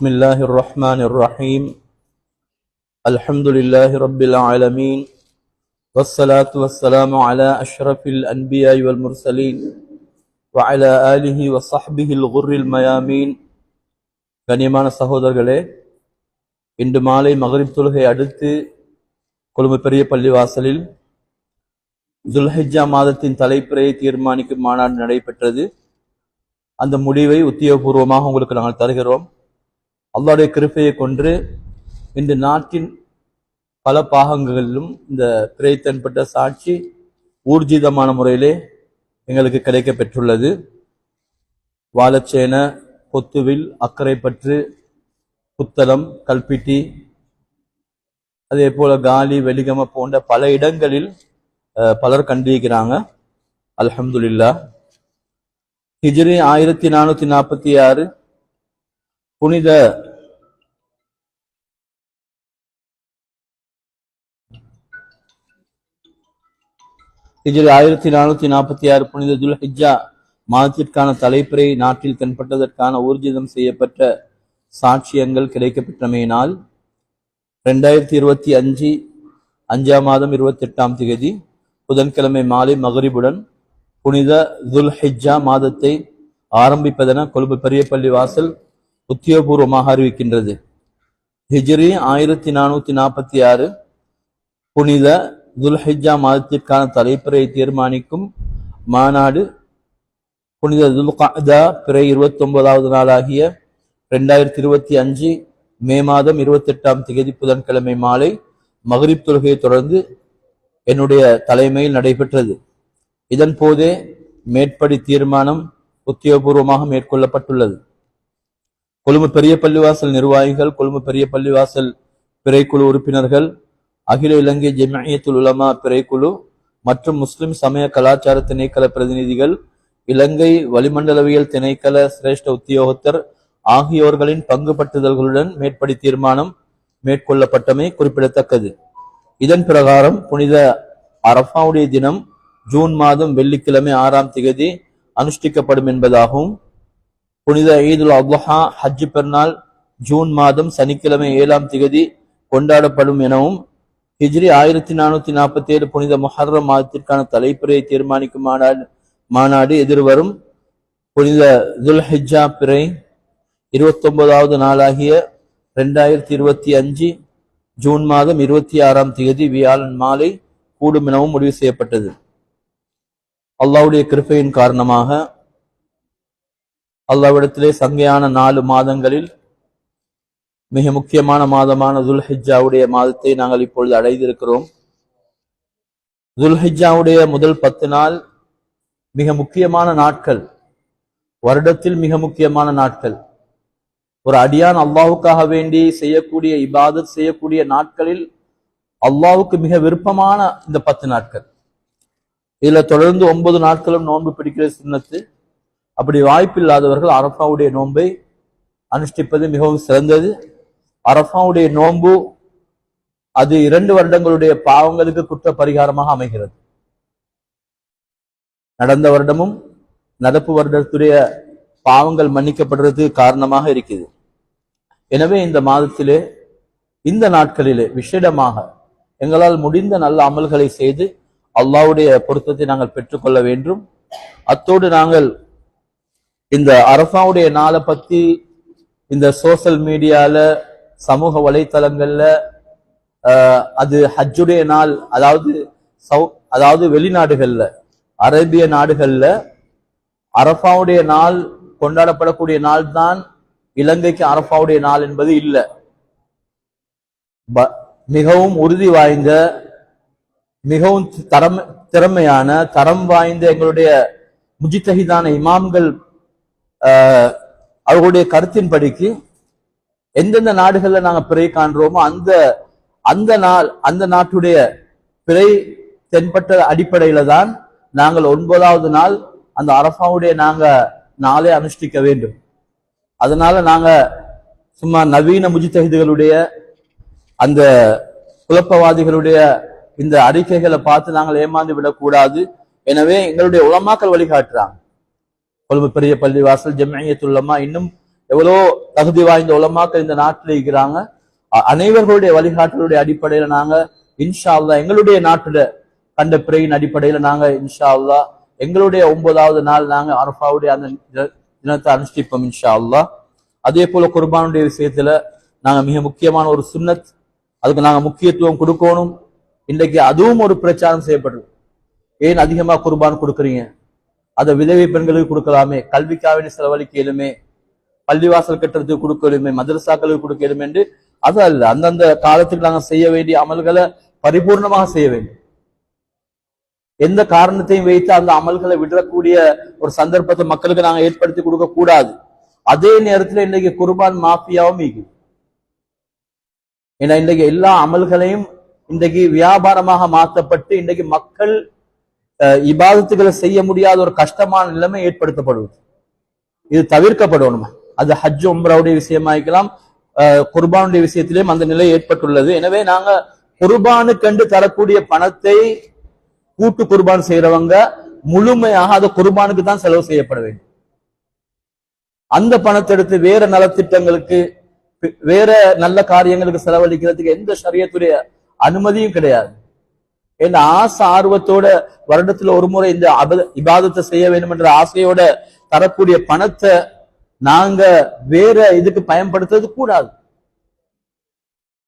بسم الله الرحمن الرحيم الحمد لله رب العالمين والصلاة والسلام على أشرف الأنبياء والمرسلين وعلى آله وصحبه الغر الميامين கண்ணியமான சகோதரர்களே இன்று மாலை மகரிப் தொழுகை அடுத்து கொழும்பு பெரிய பள்ளிவாசலில் துல்ஹிஜா மாதத்தின் தலைப்புரையை தீர்மானிக்கும் மாநாடு நடைபெற்றது அந்த முடிவை உத்தியோகபூர்வமாக உங்களுக்கு நாங்கள் தருகிறோம் அல்லாஹ்வுடைய கிருப்பையை கொன்று இந்த நாட்டின் பல பாகங்களிலும் இந்த பிறை தென்பட்ட சாட்சி ஊர்ஜிதமான முறையிலே எங்களுக்கு கிடைக்க பெற்றுள்ளது. வாழச்சேன கொத்துவில் அக்கரைப்பற்று புத்தளம் கல்பிட்டி அதே போல காலி வெலிகம போன்ற பல இடங்களில் பலர் கண்டிருக்கிறாங்க. அலமதுல்லா ஹிஜ்ரி ஆயிரத்தி நானூத்தி நாற்பத்தி ஆறு புனித ஹிஜ்ரி ஆயிரத்தி நானூத்தி நாற்பத்தி ஆறு புனித துல் ஹிஜ்ஜா மாதத்திற்கான தலைப்புரை நாட்டில் தென்பட்டதற்கான ஊர்ஜிதம் செய்யப்பட்ட சாட்சியங்கள் கிடைக்கப்பெற்றமையினால் ரெண்டாயிரத்தி இருபத்தி அஞ்சு அஞ்சாம் மாதம் இருபத்தி எட்டாம் திகதி புதன்கிழமை மாலை மகரிபுடன் புனித துல் ஹிஜ்ஜா மாதத்தை ஆரம்பிப்பதென கொழும்பு பெரியப்பள்ளி வாசல் உத்தியோகபூர்வமாக அறிவிக்கின்றது. ஹிஜ்ரி ஆயிரத்தி நானூத்தி நாற்பத்தி ஆறு புனித துல்ஹிஜா மாதத்திற்கான தலைப்பிறையை தீர்மானிக்கும் மாநாடு புனித துல்கா பிறை இருபத்தி ஒன்பதாவது நாளாகிய ரெண்டாயிரத்தி இருபத்தி அஞ்சு மே மாதம் இருபத்தி எட்டாம் திகதி புதன்கிழமை மாலை மகரிப் தொழுகையை தொடர்ந்து என்னுடைய தலைமையில் நடைபெற்றது. இதன் போதே மேற்படி தீர்மானம் உத்தியோகபூர்வமாக மேற்கொள்ளப்பட்டுள்ளது. கொழும்பு பெரிய பள்ளிவாசல் நிர்வாகிகள் கொழும்பு பெரிய பள்ளிவாசல் பிறைக்குழு உறுப்பினர்கள் அகில இலங்கை ஜெமியத்துல் உலமா பிறைக்குழு மற்றும் முஸ்லிம் சமய கலாச்சார திணைக்கள பிரதிநிதிகள் இலங்கை வளிமண்டலவியல் திணைக்கள சிரேஷ்ட உத்தியோகத்தர் ஆகியோர்களின் பங்குபட்டுதல்களுடன் மேற்படி தீர்மானம் மேற்கொள்ளப்பட்டமை குறிப்பிடத்தக்கது. இதன் பிரகாரம் புனித அரஃபாவுடைய தினம் ஜூன் மாதம் வெள்ளிக்கிழமை ஆறாம் திகதி அனுஷ்டிக்கப்படும் என்பதாகவும் புனித ஈதுல் அத்ஹா ஹஜ் பெருநாள் ஜூன் மாதம் சனிக்கிழமை ஏழாம் திகதி கொண்டாடப்படும் எனவும் ஹிஜ்ரி ஆயிரத்தி நானூத்தி நாற்பத்தி ஏழு புனித முஹர்ரம் மாதத்திற்கான தலைப்புரையை தீர்மானிக்கும் மாநாடு மாநாடு எதிர்வரும் புனித துல் ஹிஜா பிறை இருபத்தொன்பதாவது நாளாகிய ரெண்டாயிரத்தி இருபத்தி அஞ்சு ஜூன் மாதம் இருபத்தி ஆறாம் தேதி வியாழன் மாலை கூடும் எனவும் முடிவு செய்யப்பட்டது. அல்லாவுடைய கிருபையின் காரணமாக அல்லாவிடத்திலே சங்கையான நாலு மாதங்களில் மிக முக்கியமான மாதமான துல்ஹிஜாவுடைய மாதத்தை நாங்கள் இப்பொழுது அடைந்திருக்கிறோம். துல்ஹிஜாவுடைய முதல் பத்து நாள் மிக முக்கியமான நாட்கள். வருடத்தில் மிக முக்கியமான நாட்கள். ஒரு அடியான் அல்லாவுக்காக வேண்டி செய்யக்கூடிய இபாதத் செய்யக்கூடிய நாட்களில் அல்லாவுக்கு மிக விருப்பமான இந்த பத்து நாட்கள். இதுல தொடர்ந்து ஒன்பது நாட்களும் நோன்பு பிடிக்கிற சின்னத்து. அப்படி வாய்ப்பில்லாதவர்கள் அரஃபாவுடைய நோன்பை அனுஷ்டிப்பது மிகவும் சிறந்தது. அரஃபாவுடைய நோன்பு அது இரண்டு வருடங்களுடைய பாவங்களுக்கு குற்ற பரிகாரமாக அமைகிறது. நடந்த வருடமும் நடப்பு வருடத்துடைய பாவங்கள் மன்னிக்கப்படுறது காரணமாக இருக்குது எனவே இந்த மாதத்திலே இந்த நாட்களிலே விசேடமாக எங்களால் முடிந்த நல்ல அமல்களை செய்து அல்லாவுடைய பொருத்தத்தை நாங்கள் பெற்றுக்கொள்ள வேண்டும். அத்தோடு நாங்கள் இந்த அரஃபாவுடைய நாளை பத்தி இந்த சோஷியல் மீடியால சமூக வலைத்தளங்கள்ல அது ஹஜ்ஜுடைய நாள் அதாவது சவு அதாவது வெளிநாடுகள்ல அரேபிய நாடுகள்ல அரஃபாவுடைய நாள் கொண்டாடப்படக்கூடிய நாள் தான் இலங்கைக்கு அரஃபாவுடைய நாள் என்பது இல்லை. மிகவும் உறுதி வாய்ந்த மிகவும் தரம் திறமையான தரம் வாய்ந்த எங்களுடைய முஜித்தகிதான இமாம்கள் அவர்களுடைய கருத்தின்படிக்கு எந்தெந்த நாடுகளில் நாங்கள் பிறை காண்றோமோ அந்த அந்த நாள் அந்த நாட்டுடைய பிறை தென்பட்ட அடிப்படையில தான் நாங்கள் ஒன்பதாவது நாள் அந்த அரசாவுடைய நாங்க நாளே அனுஷ்டிக்க வேண்டும். அதனால நாங்க சும்மா நவீன முஜித்தகிதிகளுடைய அந்த குழப்பவாதிகளுடைய இந்த அறிக்கைகளை பார்த்து நாங்கள் ஏமாந்து விடக்கூடாது. எனவே எங்களுடைய உளமாக்கல் வழிகாட்டுறாங்க. கொழும்பு பெரிய பள்ளிவாசல் ஜம்மியத்துல்லமா இன்னும் எவ்வளோ தகுதி வாய்ந்த உலமாக்கள் இந்த நாட்டில் இருக்கிறாங்க. அனைவர்களுடைய வழிகாட்டலுடைய அடிப்படையில நாங்க இன்ஷா அல்லா எங்களுடைய நாட்டுல கண்ட பிறையின் அடிப்படையில நாங்க இன்ஷா அல்லா எங்களுடைய ஒன்பதாவது நாள் நாங்க அரஃபாவுடைய அந்த தினத்தை அனுஷ்டிப்போம் இன்ஷா அல்லா அதே போல குர்பானுடைய விஷயத்துல நாங்க மிக முக்கியமான ஒரு சுன்னத் அதுக்கு நாங்க முக்கியத்துவம் கொடுக்கணும். இன்றைக்கு அதுவும் ஒரு பிரச்சாரம் செய்யப்படுது. ஏன் அதிகமா குர்பான் கொடுக்குறீங்க? அதை விதவை பெண்களுக்கு கொடுக்கலாமே கல்விக்காக செலவழிக்கலுமே பள்ளிவாசல் கட்டுறதுக்கு கொடுக்கலுமே மதரசாக்களுக்கு கொடுக்கலுமே என்று அது அல்ல. அந்தந்த காலத்துக்கு நாங்க செய்ய வேண்டிய அமல்களை பரிபூர்ணமாக செய்ய வேண்டும். எந்த காரணத்தையும் வைத்து அந்த அமல்களை விடக்கூடிய ஒரு சந்தர்ப்பத்தை மக்களுக்கு நாங்க ஏற்படுத்தி கொடுக்க கூடாது. அதே நேரத்துல இன்னைக்கு குர்பான் மாஃபியாவும் இருக்குது ஏன்னா இன்றைக்கு எல்லா அமல்களையும் இன்றைக்கு வியாபாரமாக மாற்றப்பட்டு இன்றைக்கு மக்கள் இபாதத்துகளை செய்ய முடியாத ஒரு கஷ்டமான நிலைமை ஏற்படுத்தப்படுவது. இது தவிர்க்கப்படணும்? அது ஹஜ் உம்ராவுடைய விஷயமா இருக்கலாம் குர்பானுடைய விஷயத்திலேயும் அந்த நிலை ஏற்பட்டுள்ளது. எனவே நாங்க குர்பானுக்கென்று தரக்கூடிய பணத்தை கூட்டு குர்பான் செய்யறவங்க முழுமையாக அது குர்பானுக்கு தான் செலவு செய்யப்பட வேண்டும். அந்த பணத்தை எடுத்து வேற நலத்திட்டங்களுக்கு வேற நல்ல காரியங்களுக்கு செலவழிக்கிறதுக்கு எந்த சரியத்துடைய அனுமதியும் கிடையாது. இந்த ஆசை ஆர்வத்தோட வருடத்துல ஒரு முறை இந்த அப- இபாதத்தை செய்ய வேண்டும் என்ற ஆசையோட தரக்கூடிய பணத்தை நாங்க வேற இதுக்கு பயன்படுத்துறது கூடாது.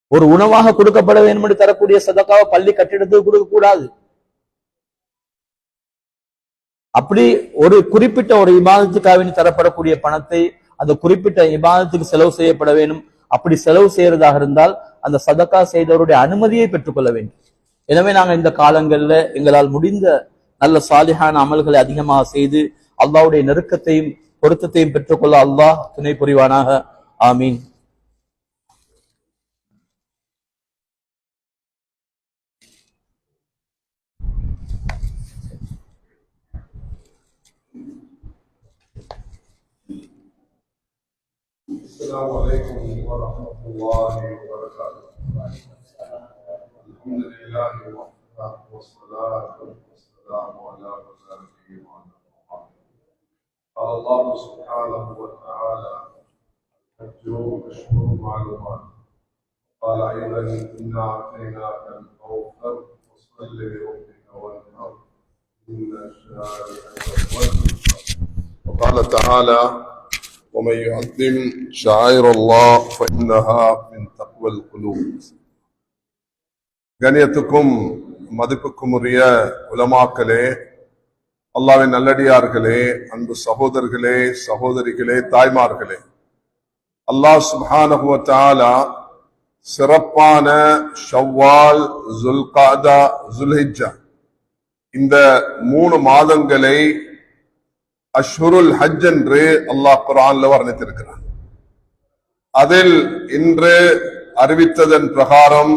ஒரு உணவாக கொடுக்கப்பட வேண்டும் என்று தரக்கூடிய சதக்காவை பள்ளி கட்டிடத்துக்கு கொடுக்க கூடாது. அப்படி ஒரு குறிப்பிட்ட ஒரு இபாதத்துக்காக தரப்படக்கூடிய பணத்தை அந்த குறிப்பிட்ட இபாதத்துக்கு செலவு செய்யப்பட வேண்டும். அப்படி செலவு செய்யறதாக இருந்தால் அந்த சதக்கா செய்தவருடைய அனுமதியை பெற்றுக்கொள்ள வேண்டும். எனவே நாங்கள் இந்த காலங்கள்ல எங்களால் முடிந்த நல்ல சாலிஹான அமல்களை அதிகமாக செய்து அல்லாஹ்வுடைய நெருக்கத்தையும் பொருத்தத்தையும் பெற்றுக்கொள்ள அல்லாஹ் துணை புரிவானாக ஆமீன் السلام عليكم ورحمة الله وبركاته. الحمد لله وحده والصلاة والسلام على رسوله وعلى محمد. قال الله سبحانه وتعالى الحج أشهر معلومات قال أيضا إنا أعطيناك الكوثر فصل لربك وانحر إن الأبتر. وقال تعالى ومن يعظم شعائر الله فإنها من تقوى القلوب கணியத்துக்கும் மதிப்புக்கும் உரிய உலமாக்களே அல்லாவின் நல்லடியார்களே அன்பு சகோதரர்களே சகோதரிகளே தாய்மார்களே. அல்லாஹ் சுப்ஹானஹு சிறப்பான ஷவ்வால் ஜுல்காதா ஜுல்ஹிஜா இந்த மூணு மாதங்களை அஷ்ருல் ஹஜ் என்று அல்லாஹ் குரான்ல வர்ணித்திருக்கிறான். அதில் இன்று அறிவித்ததன் பிரகாரம்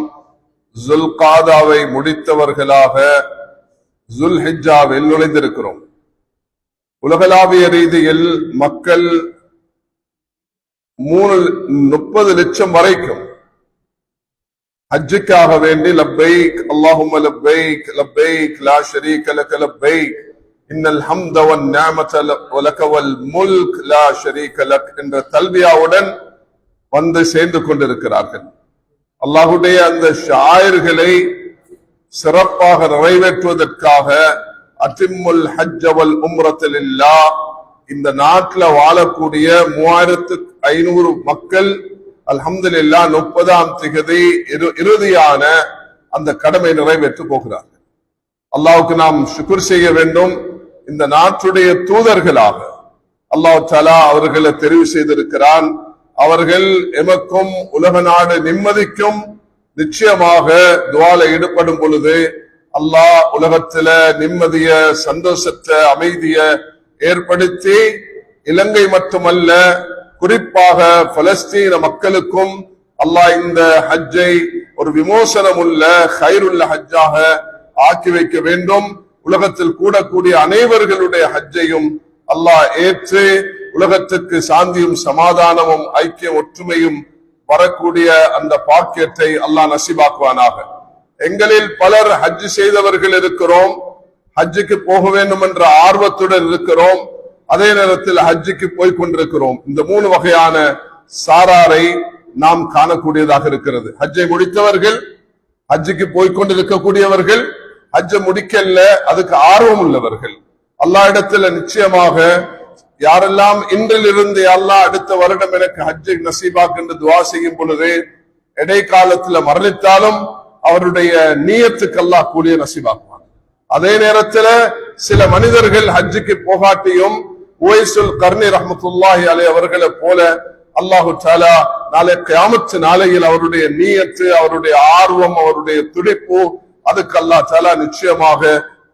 ஜுல்காதாவை முடித்தவர்களாக ஜுல்ஹிஜ்ஜாவில் நுழைந்திருக்கிறோம். உலகளாவிய ரீதியில் மக்கள் மூணு முப்பது லட்சம் வரைக்கும். ஹஜ்ஜுக்காக வேண்டி லப்பைக் அல்லாஹும் லப்பைக் லப்பைக் லா ஷரீக லக லப்பைக் இன்னல் ஹம்த வன் நிஅமத லக வல் முல்க் லா ஷரீக லக் என்ற தல்வியாவுடன் வந்து சேர்ந்து கொண்டிருக்கிறார்கள். அல்லாஹுடைய அந்த ஷாயர்களை சிறப்பாக நிறைவேற்றுவதற்காக அத்திமுல் ஹஜ் உம்ரத்தில் இல்லா இந்த நாட்டில் வாழக்கூடிய மூவாயிரத்து ஐநூறு மக்கள் அல்ஹம்துலில்லா முப்பதாம் திகதி இறுதியான அந்த கடமை நிறைவேற்ற போகிறார்கள். அல்லாவுக்கு நாம் சுக்குர் செய்ய வேண்டும். இந்த நாட்டுடைய தூதர்களாக அல்லாஹ் தலா அவர்களை தெரிவு செய்திருக்கிறான். அவர்கள் எமக்கும் உலக நாடு நிம்மதிக்கும் நிச்சயமாக துவால ஈடுபடும் பொழுது அல்லாஹ் உலகத்துல நிம்மதிய சந்தோஷத்தை அமைதிய ஏற்படுத்தி இலங்கை மட்டுமல்ல குறிப்பாக பலஸ்தீன மக்களுக்கும் அல்லாஹ் இந்த ஹஜ்ஜை ஒரு விமோசனம் உள்ள ஹைருள்ள ஹஜ்ஜாக ஆக்கி வைக்க வேண்டும். உலகத்தில் கூடக்கூடிய அனைவர்களுடைய ஹஜ்ஜையும் அல்லாஹ் ஏற்று உலகத்துக்கு சாந்தியும் சமாதானமும் ஐக்கிய ஒற்றுமையும் வரக்கூடிய அந்த பாக்கியத்தை அல்லாஹ் நசிபாக்குவானாக. எங்களில் பலர் ஹஜ் செய்தவர்கள் இருக்கிறோம் ஹஜ்ஜுக்கு போக வேண்டும் என்ற ஆர்வத்துடன் இருக்கிறோம் அதே நேரத்தில் ஹஜ்ஜுக்கு போய் கொண்டிருக்கிறோம். இந்த மூணு வகையான சாராரை நாம் காணக்கூடியதாக இருக்கிறது. ஹஜ்ஜை முடித்தவர்கள் ஹஜ்ஜுக்கு போய்கொண்டிருக்கக்கூடியவர்கள் ஹஜ்ஜை முடிக்கல அதுக்கு ஆர்வம் உள்ளவர்கள் அல்லா இடத்துல நிச்சயமாக யாரெல்லாம் இன்றிலிருந்து அல்லாஹ் அடுத்த வருடம் எனக்கு ஹஜ்ஜை நசீபாக் என்று துவா செய்யும் பொழுது இடைக்காலத்துல மரணித்தாலும் அவருடைய நீயத்துக்கு அல்லா கூலிய நசீபாக்குவாங்க அதே நேரத்துல சில மனிதர்கள் ஹஜ்ஜுக்கு போகாட்டியும் உவைசுல் கர்ணி ரஹமத்துல்லாஹி அலே அவர்களை போல அல்லாஹு தாலா நாளை கியாமத்து நாளையில் அவருடைய நீயத்து அவருடைய ஆர்வம் அவருடைய துடிப்பு அதுக்கு அல்லா தாலா நிச்சயமாக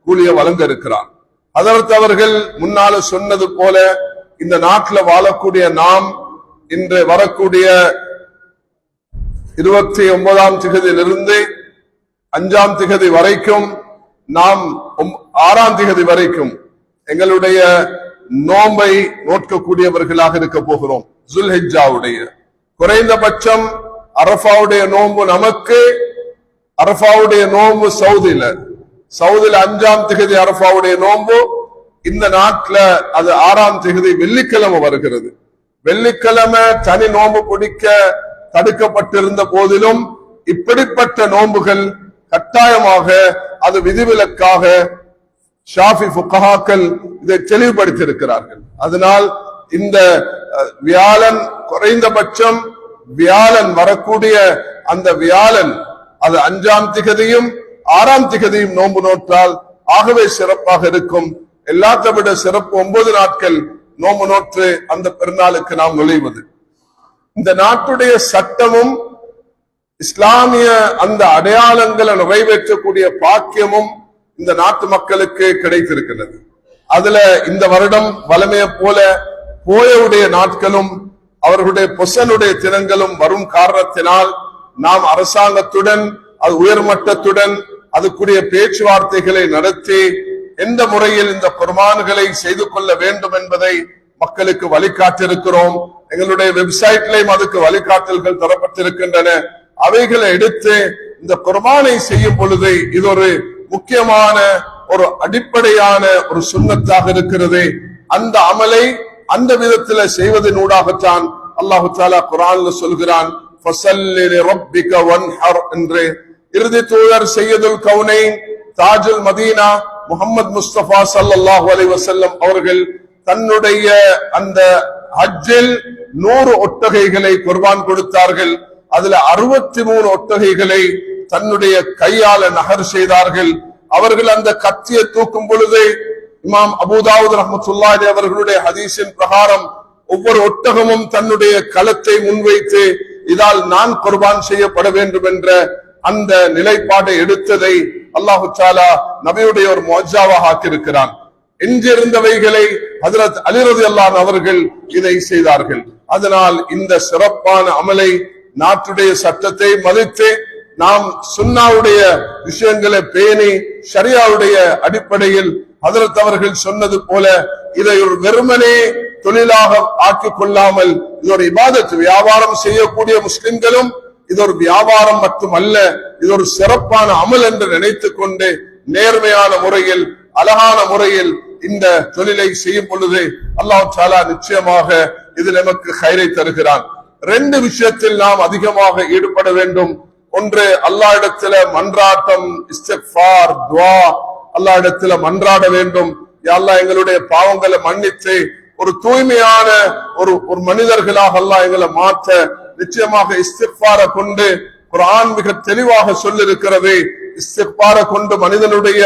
கூலிய வழங்க இருக்கிறான். அதற்கு அவர்கள் முன்னால சொன்னது போல இந்த நாட்டில் வாழக்கூடிய நாம் இன்று வரக்கூடிய இருபத்தி ஒன்பதாம் திகதியிலிருந்து அஞ்சாம் திகதி வரைக்கும் நாம் ஆறாம் திகதி வரைக்கும் எங்களுடைய நோம்பை நோட்கக்கூடியவர்களாக இருக்க போகிறோம். ஜுல்ஹிஜாவுடைய குறைந்தபட்சம் அரஃபாவுடைய நோன்பு நமக்கு அரஃபாவுடைய நோன்பு சவுதியில. சவுதில அஞ்சாம் திகதி அரஃபாவுடைய நோன்பு இந்த நாட்டுல அது ஆறாம் திகதி வெள்ளிக்கிழமை வருகிறது. வெள்ளிக்கிழமை தனி நோன்பு பிடிக்க தடுக்கப்பட்டிருந்த போதிலும் இப்படிப்பட்ட நோன்புகள் கட்டாயமாக அது விதிவிலக்காக ஷாஃபி புக்கஹாக்கள் இதை தெளிவுபடுத்தியிருக்கிறார்கள். அதனால் இந்த அஹ், வியாழன் குறைந்தபட்சம் வியாழன் வரக்கூடிய அந்த வியாழன் அது அஞ்சாம் திகதியும் ஆறாம் திகதியும் நோன்பு நோற்றால் ஆகவே சிறப்பாக இருக்கும். எல்லாத்தை விட சிறப்பு ஒன்பது நாட்கள் நோம்பு நோற்று அந்த பெருநாளுக்கு நாம் நுழைவது. இந்த நாட்டுடைய சட்டமும் இஸ்லாமிய அந்த அடையாளங்களை நிறைவேற்றக்கூடிய பாக்கியமும் இந்த நாட்டு மக்களுக்கு கிடைத்திருக்கிறது. அதுல இந்த வருடம் வளமைய போல போயவுடைய நாட்களும் அவர்களுடைய பொசனுடைய தினங்களும் வரும் காரணத்தினால் நாம் அரசாங்கத்துடன் அது உயர்மட்டத்துடன் அதுக்குரிய பேச்சுவார்த்தைகளை நடத்தி எந்த முறையில் இந்த குர்பான்களை செய்து கொள்ள வேண்டும் என்பதை மக்களுக்கு வழிகாட்டிருக்கிறோம் எங்களுடைய வெப்சைட்லயும் அதுக்கு வழிகாட்டல்கள் தரப்பட்டிருக்கின்றன. அவைகளை எடுத்து இந்த குர்பானை செய்யும் பொழுது இது ஒரு முக்கியமான ஒரு அடிப்படையான ஒரு சுண்ணத்தாக இருக்கிறது. அந்த அமலை அந்த விதத்துல செய்வதனூடாகத்தான் அல்லாஹு தாலா குரான்ல சொல்கிறான் என்று இறுதி தூதர் செய்யதுல் கவுனை தாஜுல் மதீனா முகமது முஸ்தபா சல்லாஹு அலி வசல்லம் அவர்கள் தன்னுடைய அந்த ஹஜ்ஜில் நூறு ஒட்டகைகளை குர்பான் கொடுத்தார்கள். அதுல அறுபத்தி மூணு ஒட்டகைகளை தன்னுடைய கையால நகர் செய்தார்கள். அவர்கள் அந்த கத்தியை தூக்கும் பொழுது இமாம் அபுதாவுத் ரஹமத்துல்லாஹி அவர்களுடைய ஹதீஸின் பிரகாரம் ஒவ்வொரு ஒட்டகமும் தன்னுடைய களத்தை முன்வைத்து இதால் நான் குர்பான் செய்யப்பட வேண்டும் என்ற அந்த நிலைப்பாட்டை எடுத்ததை அல்லாஹு சாலா நபியுடைய ஒரு மொஜாவாக ஆக்கியிருக்கிறான். எஞ்சிருந்தவைகளை அதிரத் அலிரது அல்லான் அவர்கள் இதை செய்தார்கள். அதனால் இந்த சிறப்பான அமலை நாட்டுடைய சட்டத்தை மதித்து நாம் சுன்னாவுடைய விஷயங்களை பேணி ஷரியாவுடைய அடிப்படையில் ஹதரத் அவர்கள் சொன்னது போல இதை ஒரு வெறுமனே தொழிலாக ஆக்கிக் கொள்ளாமல் இது ஒரு இபாதத்து வியாபாரம் செய்யக்கூடிய முஸ்லிம்களும் இது ஒரு வியாபாரம் மட்டுமல்ல இது ஒரு சிறப்பான அமல் என்று நினைத்துக் கொண்டு நேர்மையான முறையில் அழகான முறையில் இந்த தொழிலை செய்யும் பொழுது அல்லாஹ் சாலா நிச்சயமாக இது நமக்கு கயிறை தருகிறான். ரெண்டு விஷயத்தில் நாம் அதிகமாக ஈடுபட வேண்டும். ஒன்று அல்லா இடத்துல மன்றாட்டம் இஸ்திக்ஃபார் துவா. அல்லா இடத்துல மன்றாட வேண்டும். யா அல்லாஹ் எங்களுடைய பாவங்களை மன்னித்து ஒரு தூய்மையான ஒரு ஒரு மனிதர்களாக அல்லாஹ் எங்களை மாற்ற நிச்சயமாக இஸ்திக்ஃபார கொண்டு குரான் மிக தெளிவாக சொல்லிருக்கிறது இஸ்திக்பார கொண்டு மனிதனுடைய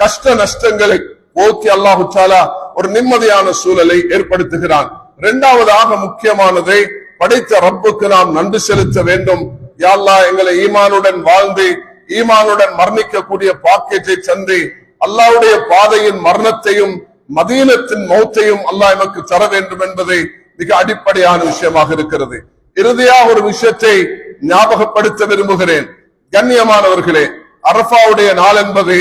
கஷ்ட நஷ்டங்களை போக்கி அல்லாஹு சாலா ஒரு நிம்மதியான சூழலை ஏற்படுத்துகிறான். இரண்டாவதாக முக்கியமானதை படைத்த ரப்புக்கு நாம் நன்றி செலுத்த வேண்டும். யாழ்லா எங்களை ஈமானுடன் வாழ்ந்து ஈமானுடன் மரணிக்கக்கூடிய பாக்கியத்தை சந்தி அல்லாவுடைய பாதையின் மரணத்தையும் மதீனத்தின் மௌத்தையும் அல்லாஹ் எமக்கு தர வேண்டும் என்பதை மிக அடிப்படையான விஷயமாக இருக்கிறது. இறுதியாக ஒரு விஷயத்தை ஞாபகப்படுத்த விரும்புகிறேன். கண்ணியமானவர்களே அரபாவுடைய நாள் என்பது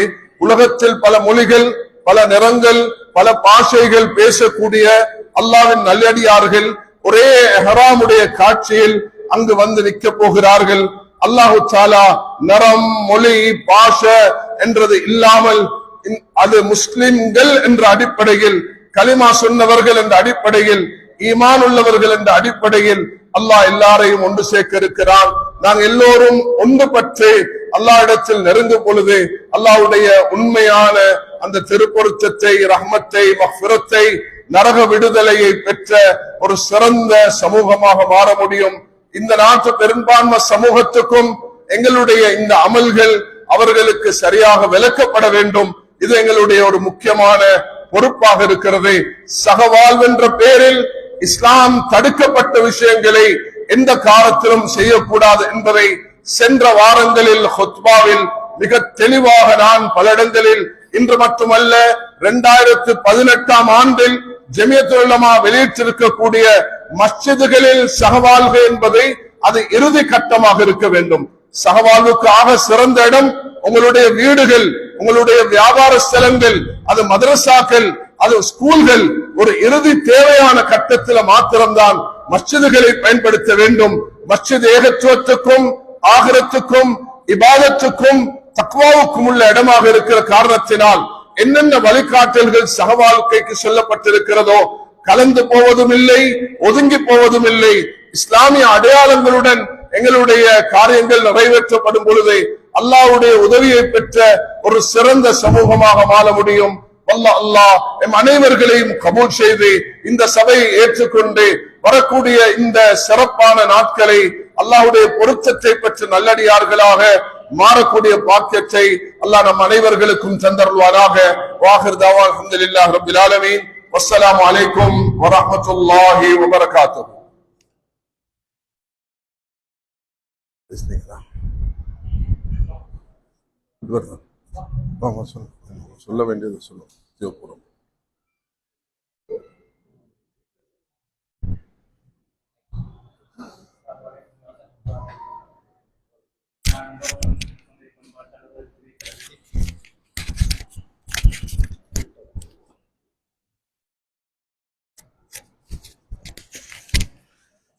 உலகத்தில் பல மொழிகள் பல நிறங்கள் பல பாஷைகள் பேசக்கூடிய அல்லாவின் நல்லடியார்கள் ஒரே ஹராமுடைய காட்சியில் அங்கு வந்து நிற்க போகிறார்கள். அல்லாஹு சாலா நிறம் மொழி பாஷ என்றது இல்லாமல் அது முஸ்லிம்கள் என்ற அடிப்படையில் கலிமா சொன்னவர்கள் என்ற அடிப்படையில் ஈமான் உள்ளவர்கள் என்ற அடிப்படையில் அல்லாஹ் எல்லாரையும் ஒன்று சேர்க்க இருக்கிறான். நாங்க எல்லோரும் ஒன்றுபட்டு அல்லாஹ் இடத்தில் நெருங்கும் பொழுது அல்லாவுடைய உண்மையான அந்த திருப்பொருத்தத்தை ரஹ்மத்தை மஃபிரத்தை நரக விடுதலையை பெற்ற ஒரு சிறந்த சமூகமாக மாற முடியும். இந்த நாட்டு பெரும்பான்மை சமூகத்துக்கும் எங்களுடைய இந்த அமல்கள் அவர்களுக்கு சரியாக விளக்கப்பட வேண்டும். இது எங்களுடைய ஒரு முக்கியமான பொறுப்பாக இருக்கிறது. சகவாழ்வென்ற பேரில் இஸ்லாம் தடுக்கப்பட்ட விஷயங்களை எந்த காலத்திலும் செய்யக்கூடாது என்பதை சென்ற வாரங்களில் ஹொத்பாவில் மிக தெளிவாக நான் பல இடங்களில் இன்று மட்டுமல்ல இரண்டாயிரத்து பதினெட்டாம் ஆண்டில் ஜெமியத்துலமா வெளியிட்டிருக்கக்கூடிய மஸ்ஜிதுகளில் சகவாழ்வு என்பதை அது இறுதி கட்டமாக இருக்க வேண்டும். சகவாழ்வுக்காக சிறந்த இடம் உங்களுடைய வீடுகள் உங்களுடைய வியாபார ஸ்தலங்கள் அது மதரசாக்கள் அது ஸ்கூல்கள் ஒரு இறுதி தேவையான கட்டத்தில் மாத்திரம்தான் மஸ்ஜிதுகளை பயன்படுத்த வேண்டும். மஸ்ஜித் ஏகத்துவத்துக்கும் ஆகரத்துக்கும் இபாதத்துக்கும் தக்வாவுக்கும் உள்ள இடமாக இருக்கிற காரணத்தினால் என்னென்ன வழிகாட்டல்கள் சக வாழ்க்கைக்கு சொல்லப்பட்டிருக்கிறதோ கலந்து போவதும் இல்லை ஒதுங்கி போவதும் இல்லை இஸ்லாமிய அடையாளங்களுடன் எங்களுடைய காரியங்கள் நிறைவேற்றப்படும் பொழுது அல்லாவுடைய உதவியை பெற்ற ஒரு சிறந்த சமூகமாக மாற முடியும். வல்ல அல்லாஹ் எம் அனைவர்களையும் கபூல் செய்து இந்த சபையை ஏற்றுக்கொண்டு வரக்கூடிய இந்த சிறப்பான நாட்களை அல்லாஹுடைய பொருத்தத்தை பெற்ற நல்லடியார்களாக மாறக்கூடிய பாக்கியத்தை அல்லாஹ் நம் அனைவர்களுக்கும் தந்தருள்வாராக வாஹிர் தாவா அல்ஹம்துலில்லாஹி ரப்பில் ஆலமீன். அலைக்கும் சொல்ல வேண்டியது சொல்லும் சிவபுரம்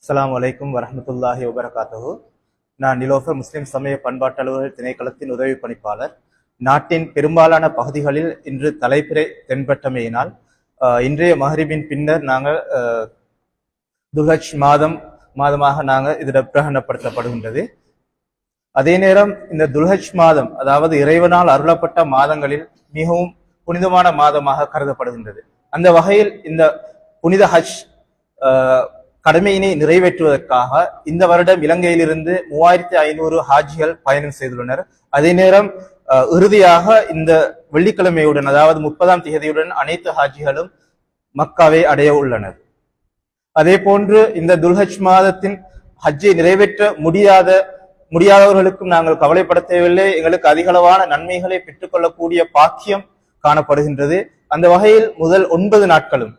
அஸ்ஸலாமு வலைக்கும் வரமத்துல்லாஹி வபரகாத்தஹூ நான் நிலோஃபர் முஸ்லிம் சமய பண்பாட்டு அலுவலர் திணைக்களத்தின் உதவி பணிப்பாளர் நாட்டின் பெரும்பாலான பகுதிகளில் இன்று தலைப்பிறை தென்பட்டமையினால் இன்றைய மஹரிபின் பின்னர் நாங்கள் ஆஹ், மாதம் மாதமாக நாங்கள் இதில் பிரகடனப்படுத்தப்படுகின்றது. அதே நேரம் இந்த துல்ஹஜ் மாதம் அதாவது இறைவனால் அருளப்பட்ட மாதங்களில் மிகவும் புனிதமான மாதமாக கருதப்படுகின்றது. அந்த வகையில் இந்த புனித ஹஜ் ஆஹ், கடமையினை நிறைவேற்றுவதற்காக இந்த வருடம் இலங்கையிலிருந்து மூவாயிரத்தி ஐநூறு ஹாஜிகள் பயணம் செய்துள்ளனர். அதே நேரம் இறுதியாக இந்த வெள்ளிக்கிழமையுடன் அதாவது முப்பதாம் தேதியுடன் அனைத்து ஹாஜிகளும் மக்காவை அடைய உள்ளனர். அதே போன்று இந்த துல்ஹஜ் மாதத்தின் ஹஜ்ஜை நிறைவேற்ற முடியாத முடியாதவர்களுக்கும் நாங்கள் கவலைப்பட தேவையில்லை. எங்களுக்கு அதிகளவான நன்மைகளை பெற்றுக்கொள்ளக்கூடிய பாக்கியம் காணப்படுகின்றது. அந்த வகையில் முதல் ஒன்பது நாட்களும்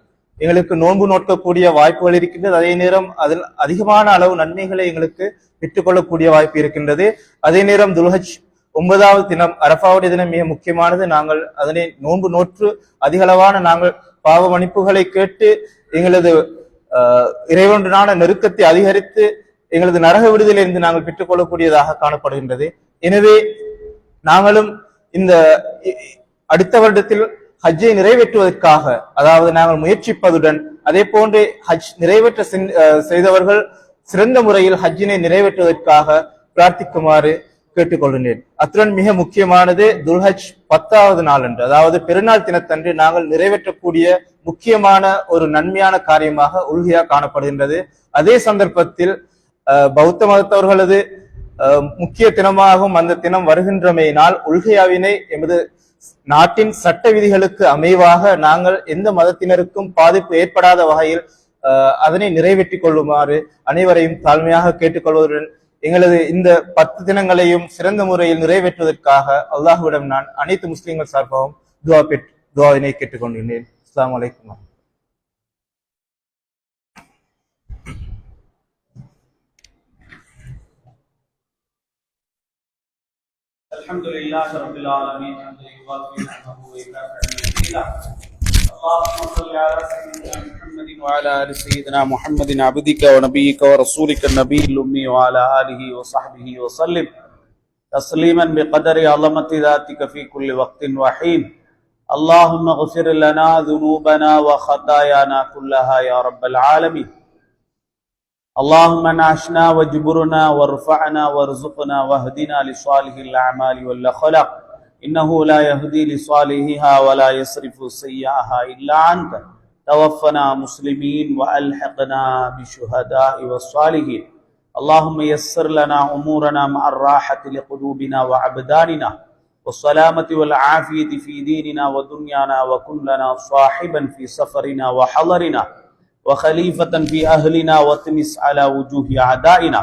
எங்களுக்கு நோன்பு நோக்கக்கூடிய வாய்ப்புகள் இருக்கின்றது. அதே நேரம் அதில் அதிகமான அளவு நன்மைகளை எங்களுக்கு பெற்றுக்கொள்ளக்கூடிய வாய்ப்பு இருக்கின்றது. அதே நேரம் துல்ஹஜ் ஒன்பதாவது தினம் அரபாவுடைய தினம் மிக முக்கியமானது. நாங்கள் அதனை நோன்பு நோற்று அதிகளவான நாங்கள் பாவ மன்னிப்புகளை கேட்டு எங்களது ஆஹ், இறைவனுடனான நெருக்கத்தை அதிகரித்து எங்களது நரக விடுதலிருந்து நாங்கள் பெற்றுக்கொள்ளக்கூடியதாக காணப்படுகின்றது. எனவே நாங்களும் இந்த அடுத்த வருடத்தில் ஹஜ்ஜை நிறைவேற்றுவதற்காக அதாவது நாங்கள் முயற்சிப்பதுடன் அதே போன்று ஹஜ் நிறைவேற்ற செய்தவர்கள் சிறந்த முறையில் ஹஜ்ஜினை நிறைவேற்றுவதற்காக பிரார்த்திக்குமாறு கேட்டுக்கொள்கின்றேன். அத்துடன் மிக முக்கியமானது துல்ஹஜ் பத்தாவது நாள் என்று அதாவது பெருநாள் தினத்தன்று நாங்கள் நிறைவேற்றக்கூடிய முக்கியமான ஒரு நன்மையான காரியமாக உள்கியா காணப்படுகின்றது. அதே சந்தர்ப்பத்தில் பௌத்த மதத்தவர்களது முக்கிய தினமாகவும் அந்த தினம் வருகின்றமையினால் உள்கையாவினை எமது நாட்டின் சட்ட விதிகளுக்கு அமைவாக நாங்கள் எந்த மதத்தினருக்கும் பாதிப்பு ஏற்படாத வகையில் அதனை நிறைவேற்றிக் கொள்ளுமாறு அனைவரையும் தாழ்மையாக கேட்டுக்கொள்வதுடன் எங்களது இந்த பத்து தினங்களையும் சிறந்த முறையில் நிறைவேற்றுவதற்காக அல்லாஹ்விடம் நான் அனைத்து முஸ்லிம்கள் சார்பாகவும் துவா பெற்று துவாவினை கேட்டுக்கொண்டிருந்தேன் அஸ்ஸலாமு அலைக்கும் الحمد لله رب العالمين حمدا يوافي وعلى ال سيدنا محمد عبدك ونبيك ورسولك النبي الامي وعلى اله وصحبه وسلم. تسليما بقدر عظمه ذاتك في كل وقت وحين. اللهم اغفر لنا ذنوبنا وخطايانا كلها يا رب العالمين. اللهم نعشنا واجبرنا وارفعنا وارزقنا واهدنا لصالح الأعمال والأخلاق. إنه لا يهدي لصالحها ولا يصرف سيئها إلا أنت. توفنا مسلمين وألحقنا بالشهداء والصالحين. اللهم يسر لنا أمورنا مع الراحة لقلوبنا وأبداننا والسلامة والعافية في ديننا ودنيانا وكن لنا صاحبا في سفرنا وحضرنا وخليفة في أهلنا وتمس على وجوه أعدائنا.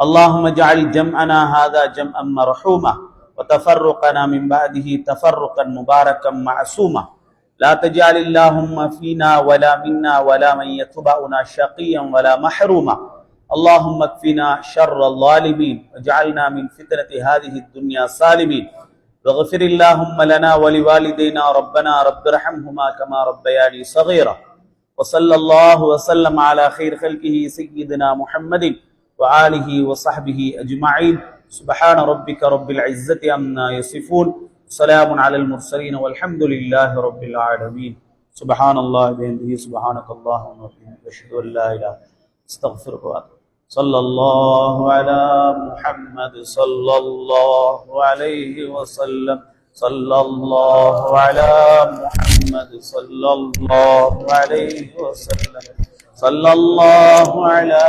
اللهم اجعل جمعنا هذا جمعا مرحوما. وتفرقنا من بعده تفرقا مباركا معصوما. لا تجعل اللهم فينا ولا منا ولا من يتبعنا شقيا ولا محروما. اللهم اكفنا شر الظالمين واجعلنا من فتنة هذه الدنيا سالمين. واغفر اللهم لنا ولوالدينا ربنا رب ارحمهما كما ربياني صغيرا. وصلى الله وسلم على خير خلقه سيدنا محمد وآله وصحبه أجمعين. سبحان ربك رب العزة عما يصفون. سلام على المرسلين والحمد لله رب العالمين. سبحان الله بحمده سبحانك اللهم وبحمدك أشهد أن لا إله أستغفرك وأتوب صلى الله على محمد صلى الله عليه وسلم. صلى الله على محمد صلى الله عليه وسلم. صلى الله على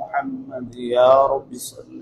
محمد يا رب صل